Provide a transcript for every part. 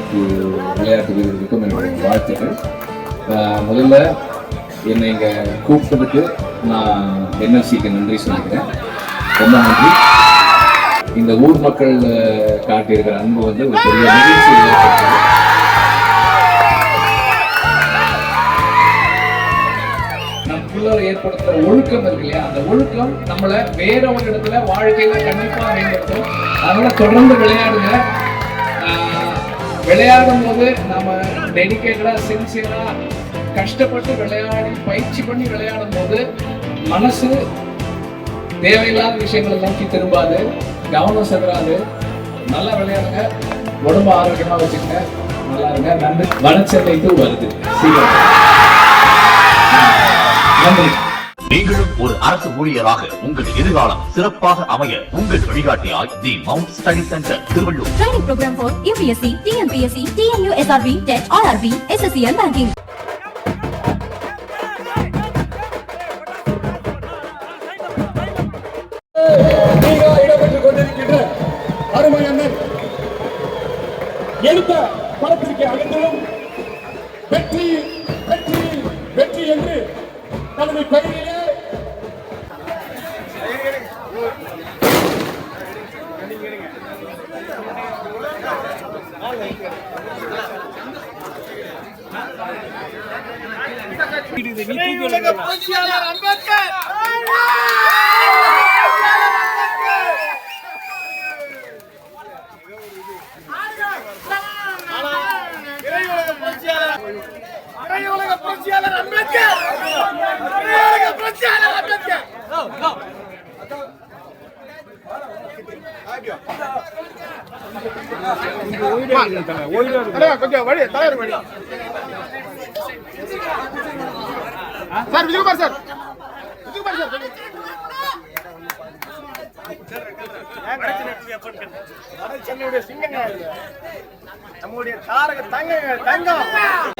அனைத்து விளையாட்டு வீரர்களுக்கும் என்னுடைய வாழ்த்துக்கள். முதல்ல என்னை இங்கே கூப்பிட்டதுக்கு நான் என்எல்சிக்கு நன்றி சொல்லிக்கிறேன். ரொம்ப நன்றி. இந்த ஊர் மக்கள் காட்டியிருக்கிற அன்பு வந்து ஒரு பெரிய நிகழ்ச்சி நமக்குள்ள ஏற்படுத்துற ஒழுக்கம் இருக்கு இல்லையா? அந்த ஒழுக்கம் நம்மள வேற ஒரு இடத்துல வாழ்க்கையில கண்டிப்பா மேம்படுத்தும். அதனால தொடர்ந்து விளையாடுங்க. விளையாடும் போது நம்ம டெடிக்கேட்டடாக சின்சியராக கஷ்டப்பட்டு விளையாடி பயிற்சி பண்ணி விளையாடும் போது மனசு தேவையில்லாத விஷயங்களை நோக்கி திரும்பாது கவனம் செதறாது நல்லா விளையாடுங்க. உடம்பு ஆரோக்கியமாக வச்சுக்கங்க. நல்லா இருங்க. நன்றி. வனச்சென்னை வருது. சீக்கிரம். நன்றி. நீங்களும் ஒரு அரசு ஊழியராக உங்கள் எதிர்காலம் சிறப்பாக அமைய உங்கள் வழிகாட்டியாய் the mount study centre Tiruvallur and Banking. நீங்க இடம்பெற்றுக் கொண்டிருக்கின்ற அருமை அண்ணன் எடுத்த படத்திற்கு அகன்றும் வெற்றி வெற்றி வெற்றி என்று தனது பெயரிலே அம்பேத்கர் இறையுலக புரட்சியாளர் அம்பேத்கர் புரட்சியாளர் அம்பேத்கர் கொஞ்சம் வழி தலைவர் வழி sir Vijayakumar sir Vijayakumar sir சிங்கங்க நம்முடைய தாரக தங்க தங்கம்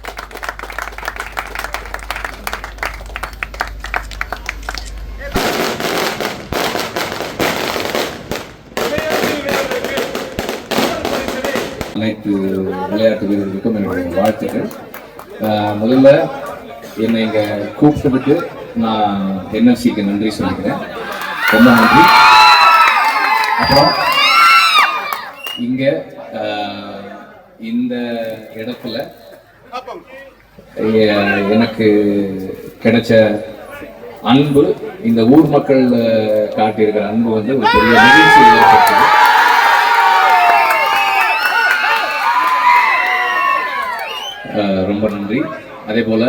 அனைத்து விளையாட்டு வீரர்களுக்கும் என்னுடைய வாழ்த்துக்கள். முதல்ல என்னை இங்கே கூப்பிட்டதுக்கு நான் என்எல்சிக்கு நன்றி சொல்லிக்கிறேன். ரொம்ப நன்றி. அப்புறம் இங்கே இந்த இடத்துல எனக்கு கிடைச்ச அன்பு இந்த ஊர் மக்கள் காட்டியிருக்கிற அன்பு வந்து ஒரு பெரிய நிகழ்ச்சி நன்றி. அதே போல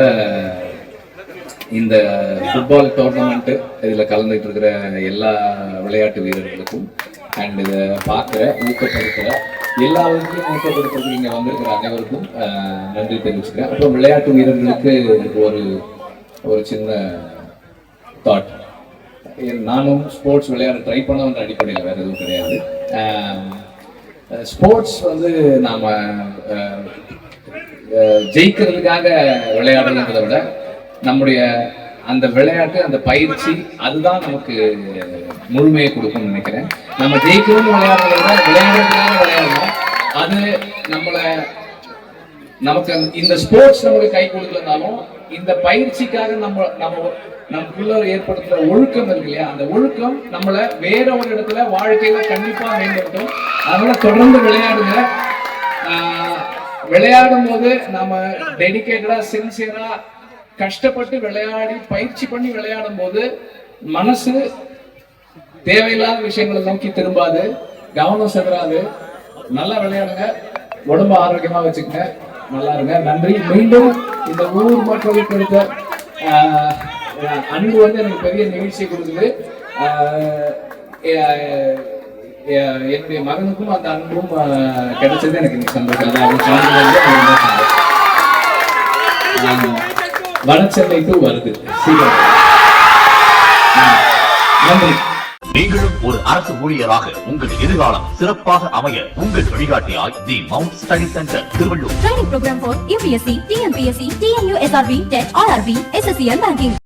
இந்த ஃபுட்பால் டோர்னமெண்ட்டு இதில் கலந்துகிட்டு இருக்கிற எல்லா விளையாட்டு வீரர்களுக்கும் அண்ட் இதை பார்க்குற ஊக்கப்படுத்துகிற எல்லாருக்கும் ஊக்கப்படுத்துறதுக்கு இங்கே வந்திருக்கிற அனைவருக்கும் நன்றி தெரிவிச்சுக்கிறேன். அப்புறம் விளையாட்டு வீரர்களுக்கு ஒரு ஒரு சின்ன தாட் நானும் ஸ்போர்ட்ஸ் விளையாட ட்ரை பண்ணவன்ற அடிப்படையில் வேறு எதுவும் கிடையாது. ஸ்போர்ட்ஸ் வந்து நாம் ஜெயிக்கிறதுக்காக விளையாடணுங்கிறத விட நம்முடைய அந்த விளையாட்டு அந்த பயிற்சி அதுதான் நமக்கு முழுமையை கொடுக்கும்னு நினைக்கிறேன். நம்ம ஜெயிக்கணும்னு விளையாடுறத விட விளையாடுறதுக்காக விளையாடணும். அது நம்மளை நமக்கு அந்த- இந்த ஸ்போர்ட்ஸ் நமக்கு கை கொடுக்கலனாலும் இந்த பயிற்சிக்காக நம்ம நம்ம நமக்குள்ள ஏற்படுத்துற ஒழுக்கம் இருக்கு இல்லையா? அந்த ஒழுக்கம் நம்மளை வேற ஒரு இடத்துல வாழ்க்கையில கண்டிப்பா மேம்படுத்தும். அதனால தொடர்ந்து விளையாடுங்க. ஆஹ் விளையாடும் போது நாம டெடிக்கேட்டடா சின்சியரா கஷ்டப்பட்டு விளையாடி பயிற்சி பண்ணி விளையாடும் போது மனசு தேவையில்லாத விஷயங்களை நோக்கி திரும்பாது. கவனம் செதறாது நல்லா விளையாடுங்க. உடம்பு ஆரோக்கியமா வச்சுக்கங்க. நல்லா இருங்க. நன்றி. மீண்டும் இந்த ஊர் மக்களுக்கு கொடுத்த அன்பு வந்து எனக்கு பெரிய நிகழ்ச்சி கொடுக்குது. ஆஹ், என்னுடைய மகனுக்கும் அந்த அன்பும் கிடைச்சது எனக்கு இன்னைக்கு சந்தோஷம். டு வருது. சீக்கிரம். ஆஹ், நன்றி. நீங்களும் ஒரு அரசு ஊழியராக உங்கள் எதிர்காலம் சிறப்பாக அமைய உங்கள் வழிகாட்டியாய் the mount study centre Tiruvallur. For UPSC, TNPSC, TNU SRB, TET, RRB, SSC and banking.